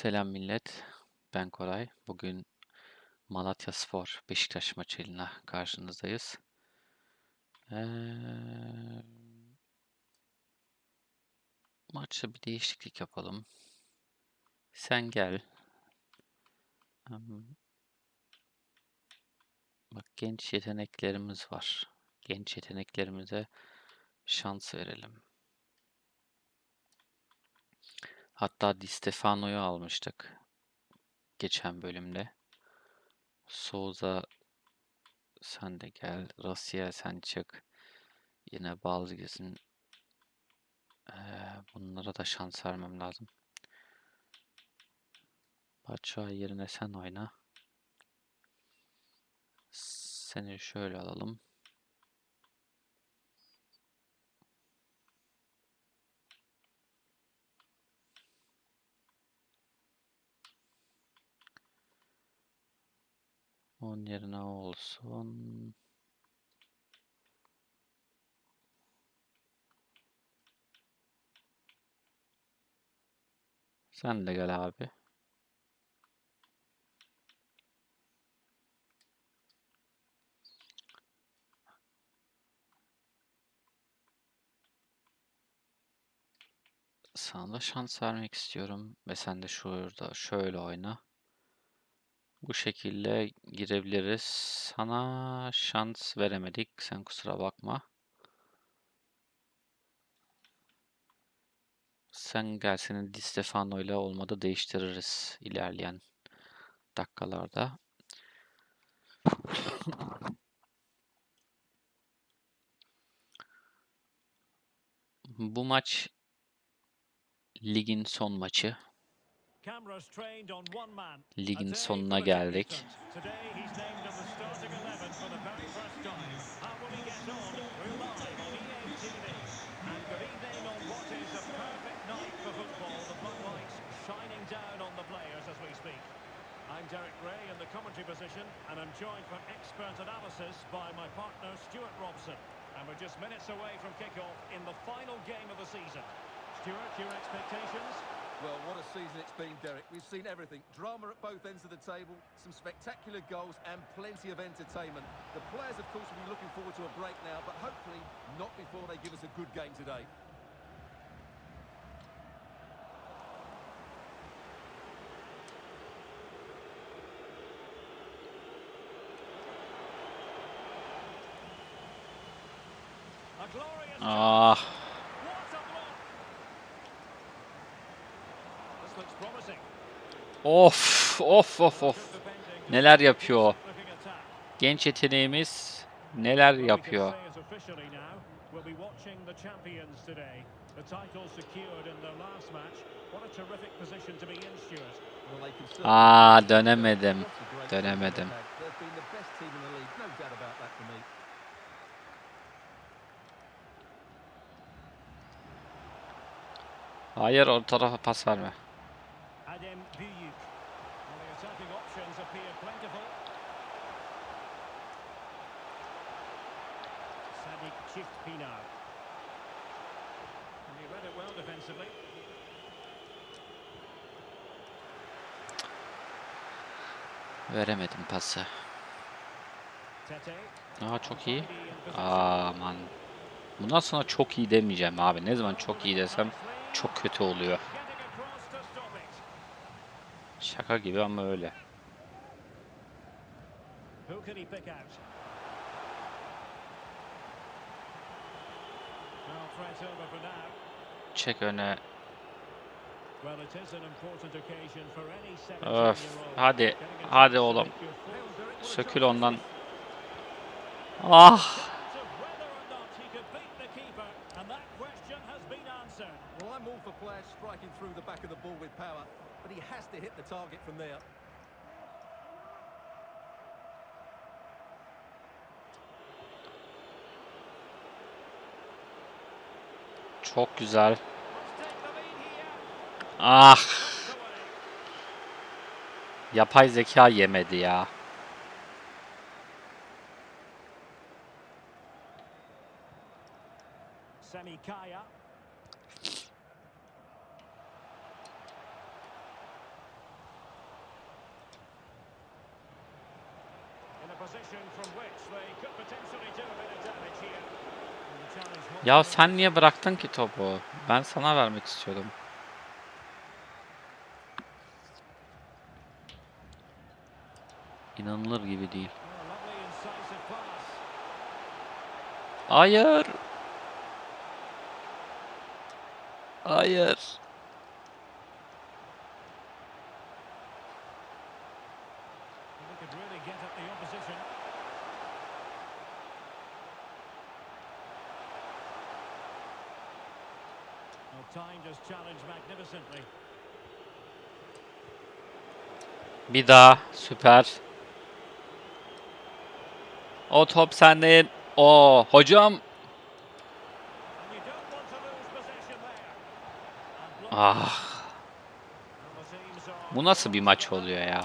Selam millet. Ben Koray. Bugün Malatyaspor Beşiktaş maçıyla karşınızdayız. Ee, maçta bir değişiklik yapalım. Sen gel. Bak genç yeteneklerimiz var. Genç yeteneklerimize şans verelim. Hatta Di Stefano'yu almıştık geçen bölümde. Souza sen de gel. Rasiye sen çık. Yine Balgez'in eee, bunlara da şans vermem lazım. Batshuayi yerine sen oyna. Seni şöyle alalım. Onun yerine o olsun. Sen de gel abi. Sana da şans vermek istiyorum ve sen de şurada şöyle oyna. Bu şekilde girebiliriz. Sana şans veremedik. Sen kusura bakma. Sen gel senin Di Stefano ile olmadı değiştiririz ilerleyen dakikalarda. Bu maç ligin son maçı. Ligin sonuna geldik. I'm Derek Ray in the commentary position, and I'm joined for expert analysis by my partner Stuart Robson. And we're just minutes away from kickoff in the final game of the season. Stuart, your expectations? Well, what a season it's been, Derek. We've seen everything. Drama at both ends of the table, some spectacular goals and plenty of entertainment. The players, of course, will be looking forward to a break now, but hopefully not before they give us a good game today. Ah, what of, of, of, of. Neler yapıyor? Genç yeteneğimiz neler yapıyor? Aa dönemedim. Dönemedim. Hayır o tarafa pas verme. Appear plentiful. Sadik Çiftpınar. And he read it well defensively. Veremedim pası. Aa çok iyi. Aman. Bundan sonra çok iyi demeyeceğim abi. Ne zaman çok iyi desem çok kötü oluyor. Şaka gibi ama öyle. Can he pick out? Well, threat over for now. Çek öne. Well, it is an important occasion for any Öf. 17-year-old. Hadi. Hadi oğlum. Sökül ondan. Ah. Could. Well, I'm all for players striking through the back of the ball with power, but he has to hit the target from there. Çok güzel. Ah. Yapay zeka yemedi ya. Kaya. position from which they could potentially do a bit of damage here. And the challenge was Ya sen niye bıraktın ki topu? Ben sana vermek istiyordum. İnanılır gibi değil. Hayır. Hayır. They could really get at the opposition. Well, timed his challenge magnificently. Bir daha. Süper. O top sende. O hocam. Ah. Bu nasıl bir maç oluyor ya?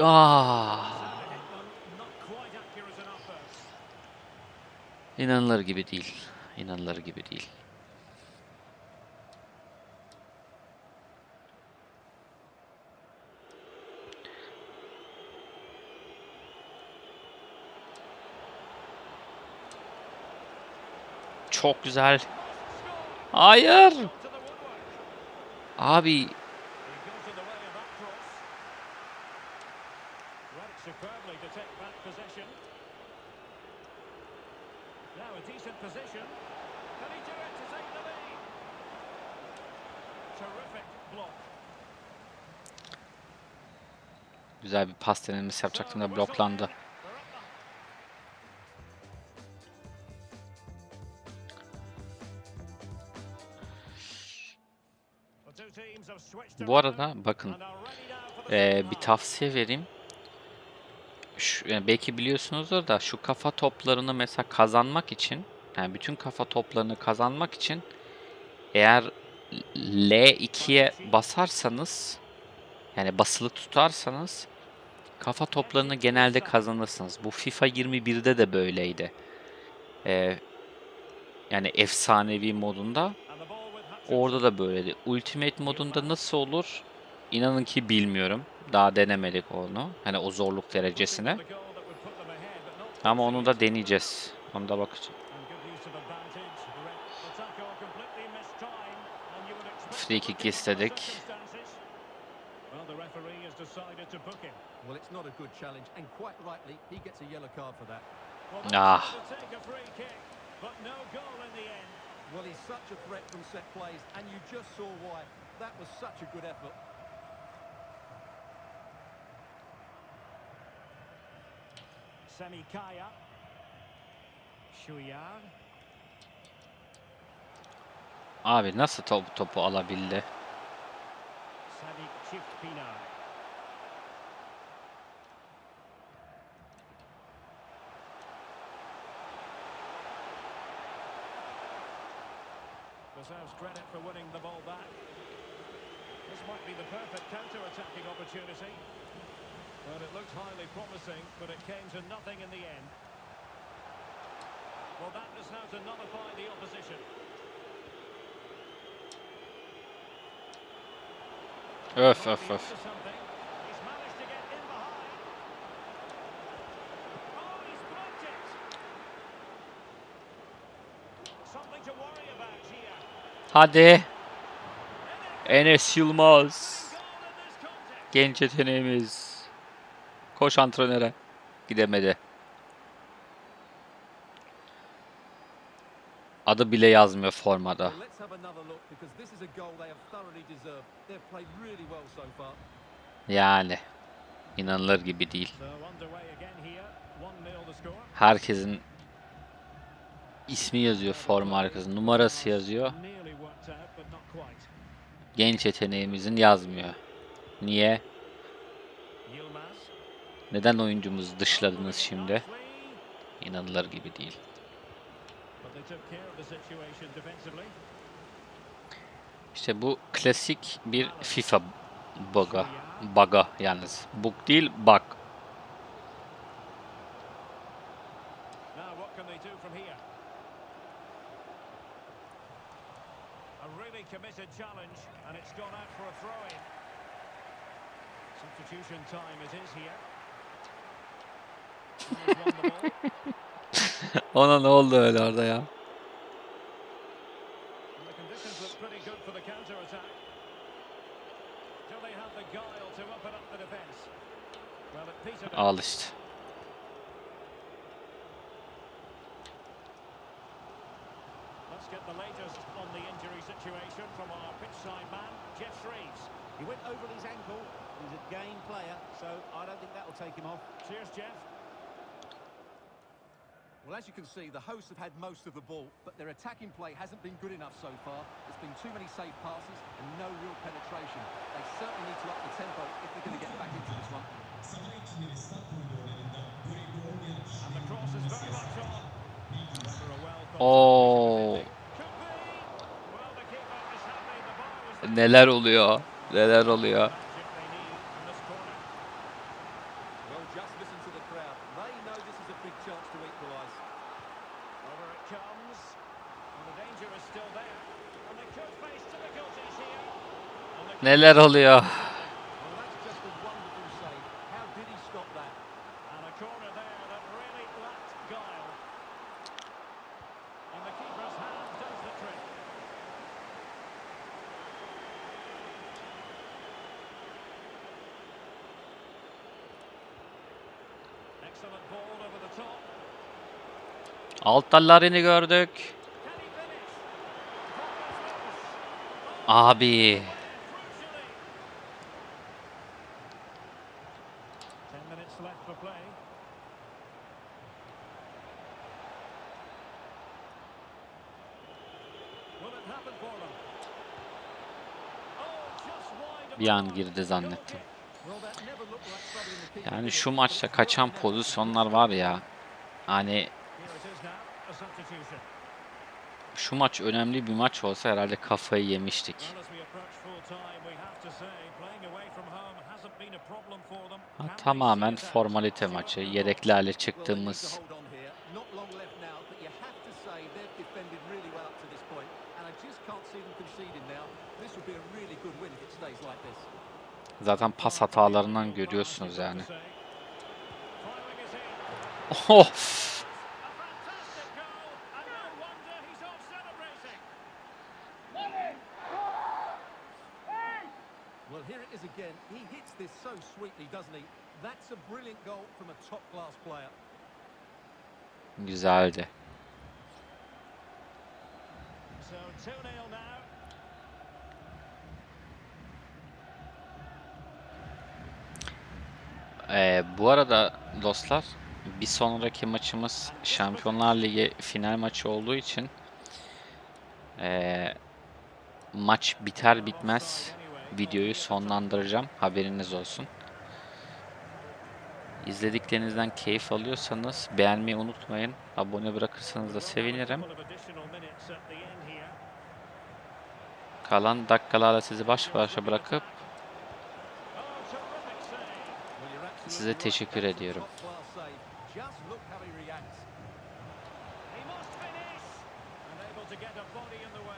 Ah. İnanılır gibi değil. İnanılır gibi değil. Çok güzel. Hayır. Abi He goes in the way of that cross. Read it superbly to take back possession. Now a decent position. Can he do it to take the lead? Terrific block. güzel bir pas denemesi yapacaktım da bloklandı. Bu arada bakın Ee, bir tavsiye vereyim. Yani belki biliyorsunuzdur da şu kafa toplarını mesela kazanmak için yani bütün kafa toplarını kazanmak için eğer L2'ye basarsanız yani basılı tutarsanız kafa toplarını genelde kazanırsınız. Bu FIFA 21'de de böyleydi. Ee, yani efsanevi modunda Orada da böyleydi. Ultimate modunda nasıl olur? İnanın ki bilmiyorum. Daha denemedik onu. Hani o zorluk derecesine. Ama onu da deneyeceğiz. Onu da bakacağım. Free kick istedik. Ah. Well, he's such a threat from set plays, and you just saw why. That was such a good effort. Semi Kaya. Shuyan. Abi nasıl top, topu alabildi? Sadik Çiftpina. Deserves credit for winning the ball back. This might be the perfect counter-attacking opportunity. Well, it looked highly promising, but it came to nothing in the end. Well, that is how to nullify the opposition. Öf öf öf. Hadi. Enes Yılmaz. Genç yeteneğimiz. Koş antrenöre. Gidemedi. Adı bile yazmıyor formada. Yani. İnanılır gibi değil. So underway again here. 1-0 the score. Herkesin ismi yazıyor forma arkasında. Numarası yazıyor. Genç yeteneğimizin yazmıyor. Niye? Neden oyuncumuzu dışladınız şimdi? İnanılır gibi değil. İşte bu klasik bir FIFA bug'a. Bug'a yalnız. Bug değil, bug. Time it is here. He's won the ball. Ona ne oldu öyle orada ya? Al işte. Let's get the latest on the injury situation from our pitch side man, Jeff Shreves. He went over his ankle. He's a game player, so I don't think that will take him off. Cheers, Jeff. Well, as you can see, the hosts have had most of the ball, but their attacking play hasn't been good enough so far. There's been too many safe passes and no real penetration. They certainly need to up the tempo if they're going to get back into this one. And the cross is very much on. After a well thought Oo, oh. Could be. Well, the keeper is happy. The ball was neler oluyor? Neler oluyor? Top. Alt dallarını gördük. Abi. Minutes left for play. Oh, Bir an girdi zannettim. Yani şu maçta kaçan pozisyonlar var ya. Hani Here it is now, a substitution. Şu maç önemli bir maç olsa herhalde kafayı yemiştik. Ha, tamamen formalite maçı. Yedeklerle çıktığımız hold on here. Not long left now, but you have to say they've defended really well up to this point, and I just can't see them conceding now. This would be a really good win if it stays like this. zaten pas hatalarından görüyorsunuz yani. Firing is in. Oh! A fantastic goal, and no wonder he's off celebrating. Well, here it is again. He hits this so sweetly, doesn't he? That's a brilliant goal from a top-class player. Güzeldi. So 2-0 now. Ee, bu arada dostlar bir sonraki maçımız Şampiyonlar Ligi final maçı olduğu için ee, maç biter bitmez videoyu sonlandıracağım. Haberiniz olsun. İzlediklerinizden keyif alıyorsanız beğenmeyi unutmayın. Abone bırakırsanız da sevinirim. Kalan dakikalarla sizi baş başa bırakıp size teşekkür ediyorum. to get a body in the way.